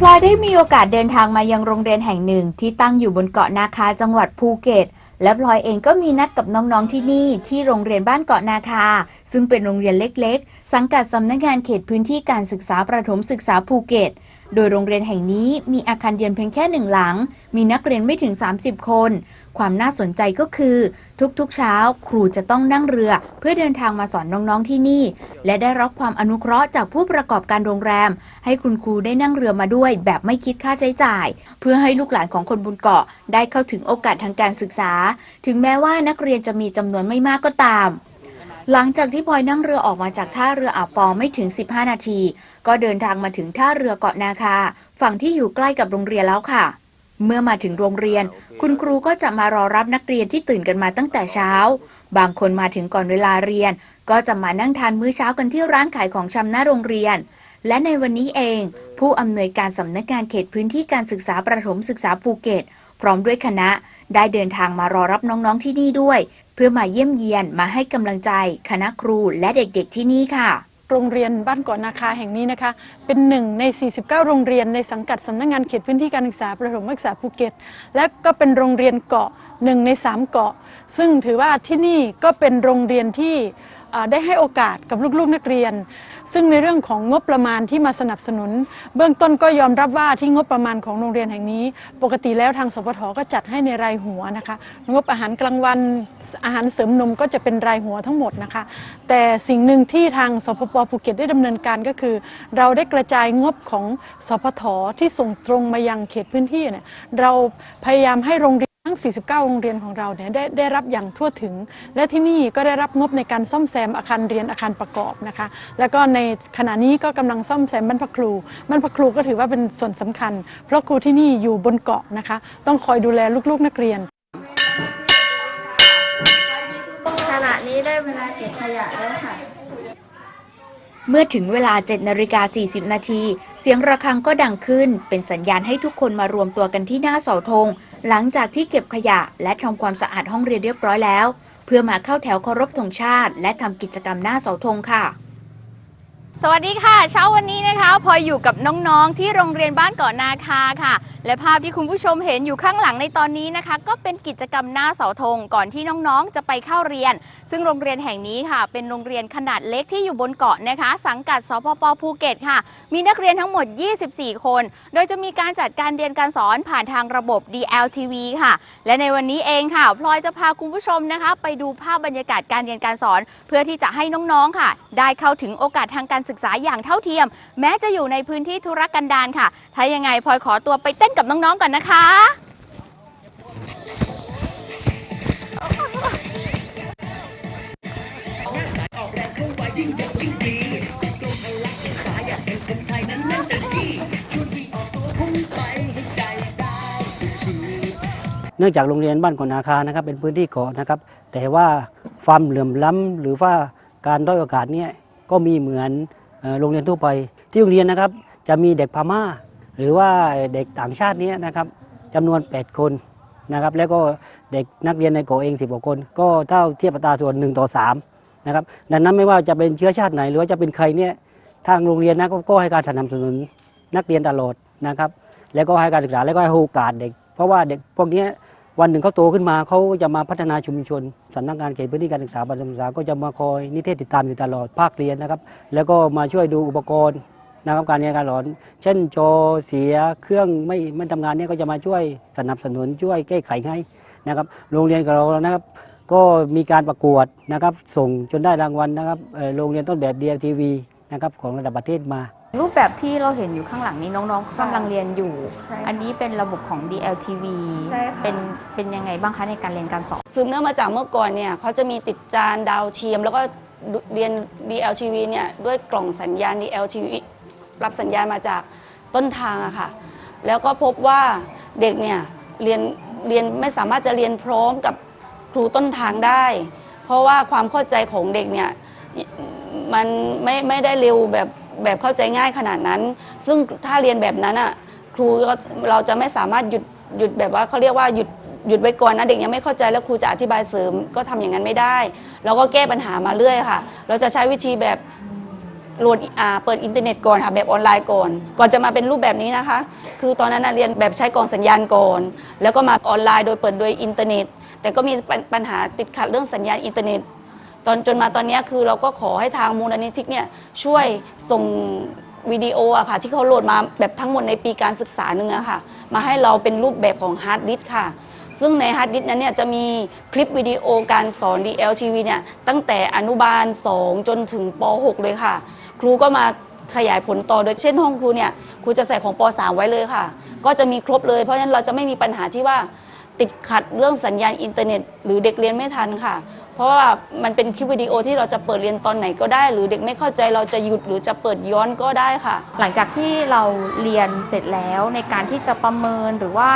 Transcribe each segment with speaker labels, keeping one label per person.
Speaker 1: พลอยได้มีโอกาสเดินทางมายังโรงเรียนแห่งหนึ่งที่ตั้งอยู่บนเกาะนาคาจังหวัดภูเก็ต และพลอยเองก็มีนัดกับน้องๆที่นี่ที่โรงเรียนบ้านเกาะนาคา ซึ่งเป็นโรงเรียนเล็กๆ สังกัดสำนักงานเขตพื้นที่การศึกษาประถมศึกษาภูเก็ต โดยโรงเรียนแห่งนี้มีอาคารเรียนเพียงแค่หนึ่งหลัง มีนักเรียนไม่ถึง 30 คน ความน่าสนใจก็คือ ทุกๆเช้า ครูจะต้องนั่งเรือ เพื่อเดินทางมาสอนน้องๆที่นี่ และได้รับความอนุเคราะห์จากผู้ประกอบการโรงแรม ให้คุณครูได้นั่งเรือมาด้วย แบบไม่คิดค่าใช้จ่าย เพื่อให้ลูกหลานของคนบนเกาะได้เข้าถึงโอกาสทางการศึกษา ถึงแม้ว่านักเรียนจะมีจำนวนไม่มากก็ตามหลังจากที่พลอยนั่งเรือออกมาจากท่าเรืออ่าวปอไม่ถึง 15 นาที ก็เดินทางมาถึงท่าเรือเกาะนาคา ฝั่งที่อยู่ใกล้กับโรงเรียนแล้วค่ะ เมื่อมาถึงโรงเรียน คุณครูก็จะมารอรับนักเรียนที่ตื่นกันมาตั้งแต่เช้า บางคนมาถึงก่อนเวลาเรียน ก็จะมานั่งทานมื้อเช้ากันที่ร้านขายของชำหน้าโรงเรียน และในวันนี้เอง ผู้อำนวยการสำนักงานเขตพื้นที่การศึกษาประถมศึกษาภูเก็ต พร้อมด้วยคณะ ได้เดินทางมารอรับน้องๆที่นี่ด้วย เพื่อมาเยี่ยมเยียนมาให้กำลังใจ คณะครูและเด็กๆที่นี่ค่ะ
Speaker 2: โรงเรียนบ้านเกาะนาคาแห่งนี้นะคะ เป็นหนึ่งใน 49 โรงเรียนในสังกัดสำนักงานเขตพื้นที่การศึกษาประถมศึกษาภูเก็ต และก็เป็นโรงเรียนเกาะหนึ่งใน 3 เกาะ ซึ่งถือว่าที่นี่ก็เป็นโรงเรียนที่ ได้ให้โอกาสกับลูกๆนักเรียน ซึ่งในเรื่องของงบประมาณที่มาสนับสนุน เบื้องต้นก็ยอมรับว่าที่งบประมาณของโรงเรียนแห่งนี้ ปกติแล้วทางสพทก็จัดให้ในรายหัวนะคะ งบอาหารกลางวันอาหารเสริมนมก็จะเป็นรายหัวทั้งหมดนะคะ แต่สิ่งหนึ่งที่ทางสพปภูเก็ตได้ดำเนินการก็คือ เราได้กระจายงบของสพทที่ส่งตรงมายังเขตพื้นที่เนี่ยเราพยายามให้โรงเรียน ทั้ง 49 โรงเรียนของเราเนี่ยได้ได้รับอย่างทั่วถึง และที่นี่ก็ได้รับงบในการซ่อมแซมอาคารเรียนอาคารประกอบนะคะ แล้วก็ในขณะนี้ก็กำลังซ่อมแซมบ้านพักครูบ้านพักครูก็ถือว่าเป็นส่วนสำคัญ เพราะครูที่นี่อยู่บนเกาะนะคะ ต้องคอยดูแลลูกๆนักเรียน
Speaker 3: ขณะนี้ได้เวลาเก็บขยะแล้ว
Speaker 1: เมื่อถึงเวลา7นาฬิกา40 นาที เสียงระฆังก็ดังขึ้น เป็นสัญญาณให้ทุกคนมารวมตัวกันที่หน้าเสาธง หลังจากที่เก็บขยะและทำความสะอาดห้องเรียนเรียบร้อยแล้ว เพื่อมาเข้าแถวเคารพธงชาติ และทำกิจกรรมหน้าเสาธงค่ะ
Speaker 4: สวัสดีค่ะ เช้าวันนี้นะคะพลอยอยู่กับน้องๆที่โรงเรียนบ้านเกาะนาคาค่ะ และภาพที่คุณผู้ชมเห็นอยู่ข้างหลังในตอนนี้นะคะ ก็เป็นกิจกรรมหน้าเสาธงก่อนที่น้องๆจะไปเข้าเรียน ซึ่งโรงเรียนแห่งนี้ค่ะ เป็นโรงเรียนขนาดเล็กที่อยู่บนเกาะนะคะ สังกัดสพปภูเก็ตค่ะ มีนักเรียนทั้งหมด 24 คน โดยจะมีการจัดการเรียนการสอนผ่านทางระบบ DLTV ค่ะ และในวันนี้เองค่ะพลอยจะพาคุณผู้ชมนะคะ ไปดูภาพบรรยากาศการเรียนการสอน เพื่อที่จะให้น้องๆค่ะ ได้เข้าถึงโอกาสทางการศึกษาอย่างเท่าเทียม แม้จะอยู่ในพื้นที่ธุรกันดารค่ะ ถ้ายังไงพลอยขอตัวไปเต้นกับน้องๆก่อนนะคะ
Speaker 5: เนื่องจากโรงเรียนบ้านกอนนาคานะครับเป็นพื้นที่เกาะนะครับ แต่ว่าความเหลื่อมล้ำหรือว่าการด้อยโอกาสเนี่ยก็มีเหมือน โรงเรียนทั่วไป ที่โรงเรียนนะครับจะมีเด็กพม่า หรือว่าเด็กต่างชาติเนี้นะครับจำนวน 8 คนนะครับแล้วก็เด็กนักเรียนในเกาะเอง10กว่าคน ก็เท่าเทียบอัตราส่วน1ต่อ3นะครับดังนั้นไม่ว่าจะเป็นเชื้อชาติไหน หรือว่าจะเป็นใครเนี่ยทางโรงเรียนนะก็ก็ให้การสนับสนุนนักเรียนตลอดนะครับ แล้วก็ให้การศึกษาแล้วก็ให้โอกาสเด็ก เพราะว่าเด็กพวกเนี้ย วันหนึ่งเขาโตขึ้นมาเขาจะมาพัฒนาชุมชนสำนักงานเขตพื้นที่การศึกษาประถมศึกษาก็จะมาคอยนิเทศติดตามอยู่ตลอดภาคเรียนนะครับ แล้วก็มาช่วยดูอุปกรณ์นะครับการเรียนการสอน เช่นจอเสียเครื่องไม่ไม่ทำงานเนี่ยก็จะมาช่วยสนับสนุนช่วยแก้ไขให้นะครับ โรงเรียนของเรานะครับ ก็มีการประกวดนะครับ ส่งจนได้รางวัลนะครับโรงเรียนต้นแบบ DLTV นะครับของระดับประเทศมา
Speaker 4: รูปแบบที่เราเห็นอยู่ข้างหลังนี้น้องๆกำลังเรียนอยู่
Speaker 3: ใช่ค่ะ
Speaker 4: อันนี้เป็นระบบของ DLTV
Speaker 3: ใช่ค่ะ
Speaker 4: เป็นเป็นยังไงบ้างคะในการเรียนการสอน
Speaker 6: สืบเนื่องมาจากเมื่อก่อนเนี่ยเขาจะมีติดจานดาวเทียม แล้วก็ดูเรียน DLTV เนี่ยด้วยกล่องสัญญาณ DLTV รับสัญญาณมาจากต้นทางอะค่ะ แล้วก็พบว่าเด็กเนี่ยเรียนเรียนไม่สามารถจะเรียนพร้อมกับครูต้นทางได้ เพราะว่าความเข้าใจของเด็กเนี่ยมันไม่ไม่ได้เร็วแบบ แบบเข้าใจง่ายขนาดนั้น ซึ่งถ้าเรียนแบบนั้นอะครูก็เราจะไม่สามารถหยุดหยุดแบบว่าเขาเรียกว่าหยุดหยุดไว้ก่อนนะเด็กยังไม่เข้าใจแล้วครูจะอธิบายเสริมก็ทำอย่างนั้นไม่ได้ เราก็แก้ปัญหามาเรื่อยค่ะ เราจะใช้วิธีแบบโหลดอ่าเปิดอินเทอร์เน็ตก่อนค่ะแบบออนไลน์ก่อน ก่อนจะมาเป็นรูปแบบนี้นะคะ คือตอนนั้นเรียนแบบใช้กล่องสัญญาณก่อน แล้วก็มาออนไลน์โดยเปิดโดยอินเทอร์เน็ต แต่ก็มีปัญหาติดขัดเรื่องสัญญาณอินเทอร์เน็ต ตอนจนมาตอนนี้คือเราก็ขอให้ทางมูลนิธิเนี่ยช่วยส่งวิดีโออะค่ะ ที่เขาโหลดมาแบบทั้งหมดในปีการศึกษาหนึ่งอะค่ะ มาให้เราเป็นรูปแบบของฮาร์ดดิสค่ะ ซึ่งในฮาร์ดดิสนั้นเนี่ยจะมีคลิปวิดีโอการสอน DLTV เนี่ยตั้งแต่อนุบาล 2 จนถึงป .6 เลยค่ะ ครูก็มาขยายผลต่อโดยเช่นห้องครูเนี่ยครูจะใส่ของป .3 ไว้เลยค่ะ ก็จะมีครบเลยเพราะฉะนั้นเราจะไม่มีปัญหาที่ว่าติดขัดเรื่องสัญญาณอินเทอร์เน็ต หรือเด็กเรียนไม่ทันค่ะ เพราะว่ามันเป็นคลิปวิดีโอที่เราจะเปิดเรียนตอนไหนก็ได้ หรือเด็กไม่เข้าใจเราจะหยุดหรือจะเปิดย้อนก็ได้ค่ะ
Speaker 4: หลังจากที่เราเรียนเสร็จแล้วในการที่จะประเมินหรือว่า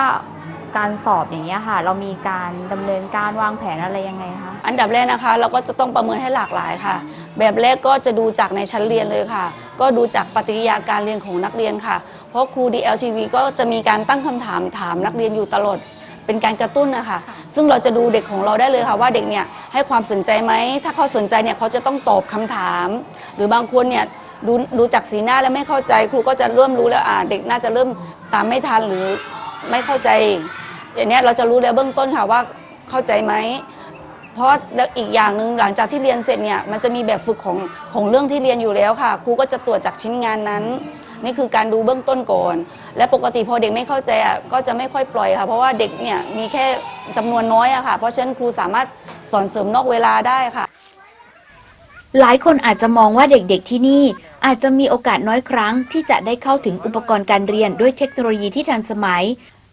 Speaker 4: การสอบอย่างเงี้ยค่ะ เรามีการดำเนินการวางแผนอะไรยังไงคะ
Speaker 6: อันดับแรกนะคะ เราก็จะต้องประเมินให้หลากหลายค่ะ แบบแรกก็จะดูจากในชั้นเรียนเลยค่ะ ก็ดูจากปฏิกิริยาการเรียนของนักเรียนค่ะ เพราะครู DLTV ก็จะมีการตั้งคำถามถามนักเรียนอยู่ตลอด เป็นการกระตุ้นนะคะซึ่งเราจะดูเด็กของเราได้เลยค่ะว่าเด็กเนี่ยให้ความสนใจไหมถ้าเขาสนใจเนี่ยเขาจะต้องตอบคำถาม หรือบางคนเนี่ยดูดูจากสีหน้าแล้วไม่เข้าใจครูก็จะเริ่มรู้แล้วอ่าเด็กน่าจะเริ่มตามไม่ทันหรือไม่เข้าใจ อย่างเนี้ยเราจะรู้แล้วเบื้องต้นค่ะว่าเข้าใจไหมเพราะแล้วอีกอย่างหนึ่งหลังจากที่เรียนเสร็จเนี่ยมันจะมีแบบฝึกของของเรื่องที่เรียนอยู่แล้วค่ะครูก็จะตรวจจากชิ้นงานนั้น นี่คือการดูเบื้องต้นก่อน และปกติพอเด็กไม่เข้าใจอะก็จะไม่ค่อยปล่อยค่ะ เพราะว่าเด็กเนี่ยมีแค่จำนวนน้อยอะค่ะ เพราะฉะนั้นครูสามารถสอนเสริมนอกเวลาได้ค่ะ
Speaker 1: หลายคนอาจจะมองว่าเด็กๆที่นี่อาจจะมีโอกาสน้อยครั้ง ที่จะได้เข้าถึงอุปกรณ์การเรียนด้วยเทคโนโลยีที่ทันสมัย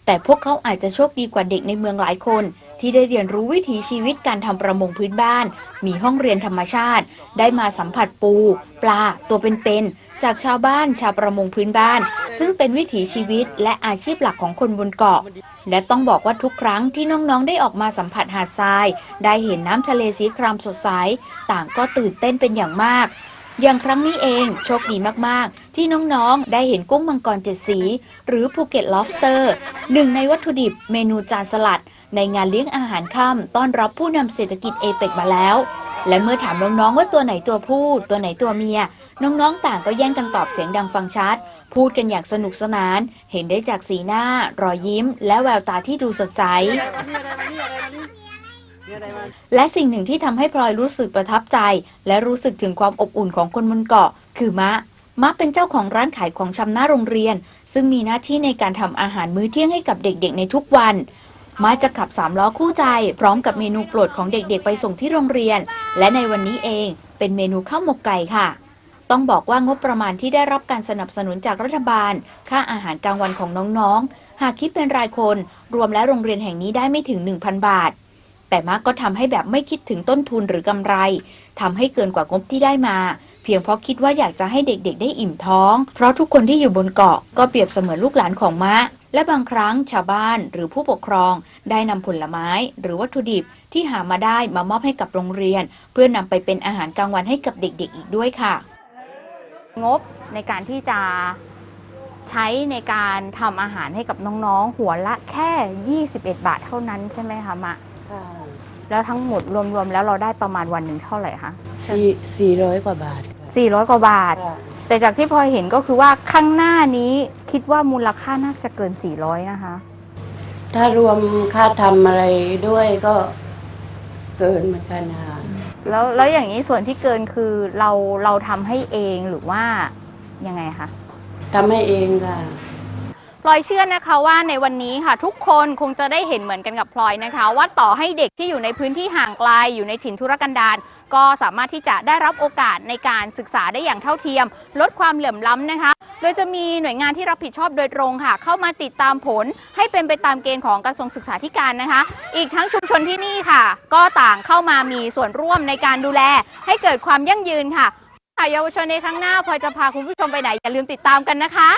Speaker 1: แต่พวกเขาอาจจะโชคดีกว่าเด็กในเมืองหลายคน ที่ได้เรียนรู้วิถีชีวิตการทำประมงพื้นบ้าน มีห้องเรียนธรรมชาติ ได้มาสัมผัสปู ปลา ตัวเป็นๆ จากชาวบ้านชาวประมงพื้นบ้าน ซึ่งเป็นวิถีชีวิตและอาชีพหลักของคนบนเกาะ และต้องบอกว่าทุกครั้งที่น้องๆ ได้ออกมาสัมผัสหาดทราย ได้เห็นน้ำทะเลสีครามสดใส ต่างก็ตื่นเต้นเป็นอย่างมากอย่างครั้งนี้เองโชคดีมาก ๆ ที่น้องๆ ได้เห็นกุ้งมังกรเจ็ดสี หรือภูเก็ตลอฟเตอร์หนึ่งในวัตถุดิบเมนูจานสลัด ในงานเลี้ยงอาหารค่ำต้อนรับผู้นำเศรษฐกิจเอเปกมาแล้ว และเมื่อถามน้องๆว่าตัวไหนตัวผู้ ตัวไหนตัวเมีย น้องๆต่างก็แย่งกันตอบเสียงดังฟังชัด พูดกันอย่างสนุกสนาน เห็นได้จากสีหน้า รอยยิ้ม และแววตาที่ดูสดใสและสิ่งหนึ่งที่ทำให้พลอยรู้สึกประทับใจ และรู้สึกถึงความอบอุ่นของคนบนเกาะ คือมะ มะเป็นเจ้าของร้านขายของชำหน้าโรงเรียน ซึ่งมีหน้าที่ในการทำอาหารมื้อเที่ยงให้กับเด็กๆในทุกวัน มะจะขับสามล้อคู่ใจ พร้อมกับเมนูโปรดของเด็กๆ ไปส่งที่โรงเรียน และในวันนี้เองเป็นเมนูข้าวหมกไก่ค่ะ ต้องบอกว่างบประมาณที่ได้รับการสนับสนุนจากรัฐบาล ค่าอาหารกลางวันของน้องๆ หากคิดเป็นรายคน รวมแล้วโรงเรียนแห่งนี้ได้ไม่ถึง 1,000 บาท แต่มากก็ทำให้แบบไม่คิดถึงต้นทุนหรือกำไรทำให้เกินกว่างบที่ได้มาเพียงเพราะคิดว่าอยากจะให้เด็กๆ ได้อิ่มท้อง เพราะทุกคนที่อยู่บนเกาะก็เปรียบเสมือนลูกหลานของมะ และบางครั้งชาวบ้านหรือผู้ปกครองได้นำผลไม้ หรือวัตถุดิบที่หามาได้มามอบให้กับโรงเรียน เพื่อนำไปเป็นอาหารกลางวันให้กับเด็กๆอีกด้วยค่ะ
Speaker 4: งบในการที่จะใช้ในการทำอาหารให้กับน้องๆ หัวละแค่ 21 บาทเท่านั้นใช่ไหมคะมะแล้วทั้งหมดรวมๆแล้วเราได้ประมาณวันหนึ่งเท่าไหร่คะ
Speaker 7: สี่สี่ร้อยกว่าบาท
Speaker 4: 400กว่าบาท แต่จากที่พลอยเห็นก็คือว่าข้างหน้านี้คิดว่ามูลค่าน่าจะเกิน 400 นะคะ
Speaker 7: ถ้ารวมค่าทำอะไรด้วยก็เกินเหมือนกันค่ะ
Speaker 4: แล้วแล้วอย่างนี้ส่วนที่เกินคือเราเราทำให้เองหรือว่ายังไงคะ
Speaker 7: ทำให้เองค่ะ
Speaker 4: พลอยเชื่อนะคะว่าในวันนี้ค่ะ ทุกคนคงจะได้เห็นเหมือนกันกับพลอยนะคะ ว่าต่อให้เด็กที่อยู่ในพื้นที่ห่างไกลอยู่ในถิ่นทุรกันดาร ก็สามารถที่จะได้รับโอกาสในการศึกษาได้อย่างเท่าเทียม ลดความเหลื่อมล้ำนะคะ โดยจะมีหน่วยงานที่รับผิดชอบโดยตรงค่ะ เข้ามาติดตามผลให้เป็นไปตามเกณฑ์ของกระทรวงศึกษาธิการนะคะ อีกทั้งชุมชนที่นี่ค่ะ ก็ต่างเข้ามามีส่วนร่วมในการดูแล ให้เกิดความยั่งยืนค่ะค่ะเยาวชนในครั้งหน้าพลอจะพาคุณผู้ชมไปไหนอย่าลืมติดตามกันนะคะ